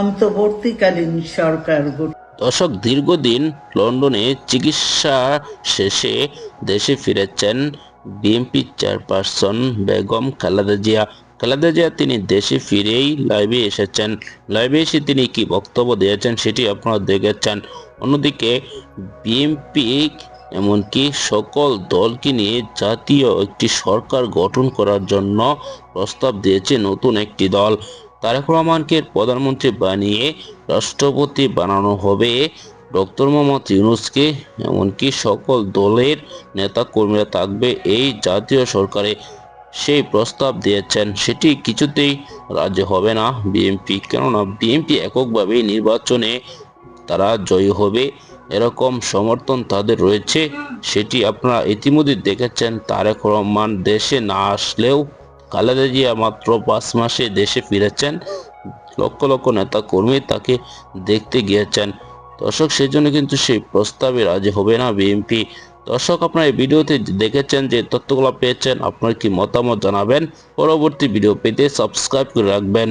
অন্তর্বর্তীকালীন সরকার দর্শক দীর্ঘদিন লন্ডনে চিকিৎসা শেষে দেশে ফিরেছেন বিএনপি চেয়ারপারসন বেগম খালেদা জিয়া। খালেদা জিয়া তিনি দেশে ফিরেই লাইভে এসেছেন। লাইভে এসে তিনি কি বক্তব্য দিয়েছেন সেটি আপনারা দেখেছেন। অন্যদিকে বিএনপি এমনকি সকল দলকে নিয়ে জাতীয় একটি সরকার গঠন করার জন্য প্রস্তাব দিয়েছে নতুন একটি দল। তারেক রহমানকে প্রধানমন্ত্রী বানিয়ে রাষ্ট্রপতি বানানো হবে ডক্টর মোহাম্মদ ইউনুসকে। এমনকি সকল দলের নেতা কর্মীরা থাকবে এই জাতীয় সরকারে। সেই প্রস্তাব দিয়েছেন, সেটি কিছুতেই রাজ্য হবে না বিএনপি। কেননা বিএনপি এককভাবে নির্বাচনে তারা জয়ী হবে। এরকম সমর্থন তাদের রয়েছে, সেটি আপনারা ইতিমধ্যে দেখেছেন। তারেক রহমান দেশে না আসলেও খালেদা জিয়া মাত্র পাঁচ মাসে দেশে ফিরেছেন। লক্ষ লক্ষ নেতা কর্মী তাকে দেখতে গিয়েছেন। দর্শক সেই জন্য কিন্তু সেই প্রস্তাবে রাজি হবে না বিএনপি। দর্শক, আপনার এই ভিডিওতে দেখেছেন যে তথ্যগুলো পেয়েছেন, আপনার কি মতামত জানাবেন? পরবর্তী ভিডিও পেতে সাবস্ক্রাইব করে রাখবেন।